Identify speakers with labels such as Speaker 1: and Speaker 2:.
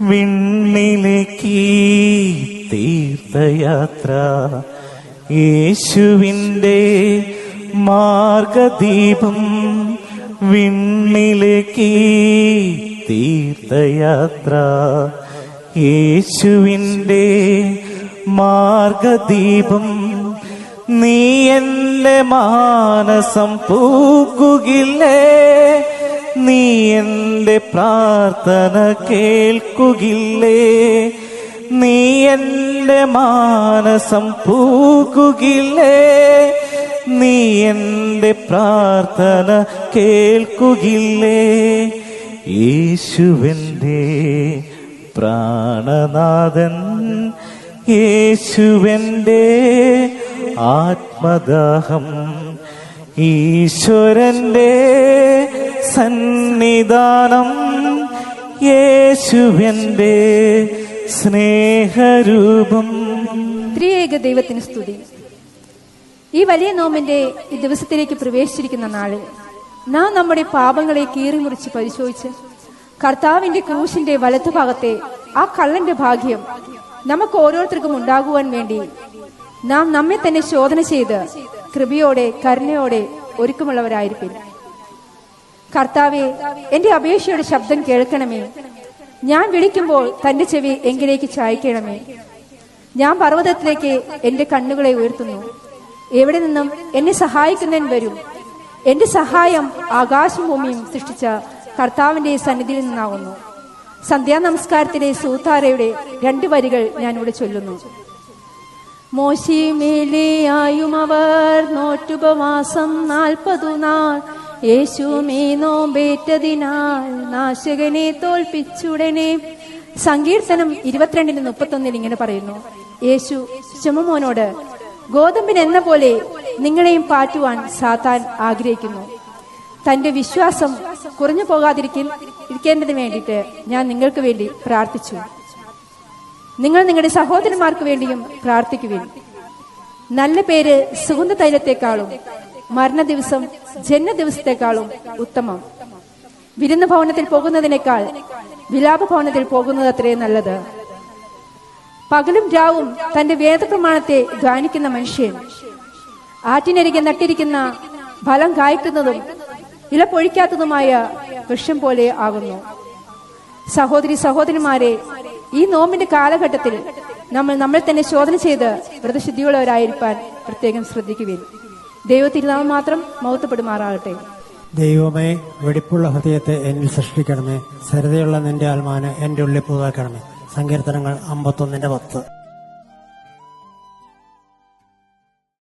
Speaker 1: വിണ്ണിലേക്ക് തീർത്ഥയാത്ര. യേശുവിന്റെ മാർഗദീപം വിണ്ണിലേക്ക് തീർത്ഥയാത്ര. യേശുവിന്റെ മാർഗദീപം നീ എന്റെ മാനസം പൂക്കുകില്ലേ? പ്രാർത്ഥന കേൾക്കുകില്ലേ? നീ എന്റെ മാനസം പൂക്കുകില്ലേ? നീ എന്റെ പ്രാർത്ഥന കേൾക്കുകില്ലേ? യേശുവിന്റെ പ്രാണനാഥൻ യേശുവിന്റെ ആത്മദാഹം ഈശ്വരന്റെ സന്നിധാനം യേശുവിന്റെ സ്നേഹരൂപം.
Speaker 2: ത്രിയേക ദൈവത്തിന് സ്തുതി. ഈ വലിയ നോമിന്റെ ഈ ദിവസത്തിലേക്ക് പ്രവേശിച്ചിരിക്കുന്ന നാളിൽ നാം നമ്മുടെ പാപങ്ങളെ കീറി മുറിച്ച് പരിശോധിച്ച് കർത്താവിന്റെ ക്രൂശിന്റെ വലത്തുഭാഗത്തെ ആ കള്ളന്റെ ഭാഗ്യം നമുക്ക് ഓരോരുത്തർക്കും ഉണ്ടാകുവാൻ വേണ്ടി നാം നമ്മെ തന്നെ ശോധന ചെയ്ത് കൃപയോടെ കരുണയോടെ ഒരുക്കമുള്ളവരായിരിക്കും. കർത്താവെ എന്റെ അപേക്ഷയുടെ ശബ്ദം കേൾക്കണമേ. ഞാൻ വിളിക്കുമ്പോൾ തന്റെ ചെവി എങ്കിലേക്ക് ചായ്ക്കണമേ. ഞാൻ പർവതത്തിലേക്ക് എന്റെ കണ്ണുകളെ ഉയർത്തുന്നു. എവിടെ നിന്നും എന്നെ സഹായിക്കുന്നവൻ വരും. എന്റെ സഹായം ആകാശഭൂമിയും സൃഷ്ടിച്ച കർത്താവിന്റെ സന്നിധിയിൽ നിന്നാകുന്നു സന്ധ്യാ നമസ്കാരത്തിലെ സൂത്താരയുടെ രണ്ട് വരികൾ ഞാൻ ഇവിടെ ചൊല്ലുന്നു. മോശിമേലെയായും അവർ നോറ്റുപവാസം നാൽപ്പതു നാൾ. യേശുമേ നോമ്പേറ്റതിനാൽ നാശകനെ തോൽപ്പിച്ചുടനെ. സങ്കീർത്തനം ഇരുപത്തിരണ്ടിന് മുപ്പത്തൊന്നിൽ ഇങ്ങനെ പറയുന്നു. യേശു ചുമമോനോട് ഗോതമ്പിന് എന്ന പോലെ നിങ്ങളെയും പാറ്റുവാൻ സാത്താൻ ആഗ്രഹിക്കുന്നു. തന്റെ വിശ്വാസം കുറഞ്ഞു പോകാതിരിക്കാൻ ഇരിക്കേണ്ടതിന് വേണ്ടിയിട്ട് ഞാൻ നിങ്ങൾക്ക് വേണ്ടി പ്രാർത്ഥിച്ചു. നിങ്ങൾ നിങ്ങളുടെ സഹോദരന്മാർക്ക് വേണ്ടിയും പ്രാർത്ഥിക്കുവിൻ. നല്ല പേര് സുഗന്ധ തൈലത്തെക്കാളും മരണ ദിവസം ജന്മ ദിവസത്തെക്കാളും ഉത്തമം. വിരുന്ന് ഭവനത്തിൽ പോകുന്നതിനേക്കാൾ വിലാപ ഭവനത്തിൽ പോകുന്നത് അത്രയും നല്ലത്. പകലും രാവും തന്റെ വേദപ്രമാണത്തെ ധ്യാനിക്കുന്ന മനുഷ്യൻ ആറ്റിനരികെ നട്ടിരിക്കുന്ന ഫലം കായ്ക്കുന്നതും ഇല പൊഴിക്കാത്തതുമായ വൃക്ഷം പോലെ ആകുന്നു. സഹോദരി സഹോദരിമാരെ ഈ നോമ്പിന്റെ കാലഘട്ടത്തിൽ നമ്മൾ നമ്മൾ തന്നെ ശോധന ചെയ്ത് വ്രതശുദ്ധിയുള്ളവരായിരിക്കാൻ പ്രത്യേകം ശ്രദ്ധിക്കുവിൻ. ദൈവ മാത്രം മൗത്തപ്പെടുമാറാകട്ടെ
Speaker 3: ദൈവമേ വെടിപ്പുള്ള ഹൃദയത്തെ എന്നിൽ സൃഷ്ടിക്കണമേ. സരിതയുള്ള നിന്റെ ആത്മാന് എന്റെ ഉള്ളിൽ പുതുതാക്കണമേ സങ്കീർത്തനങ്ങൾ അമ്പത്തൊന്നിന്റെ പത്ത്.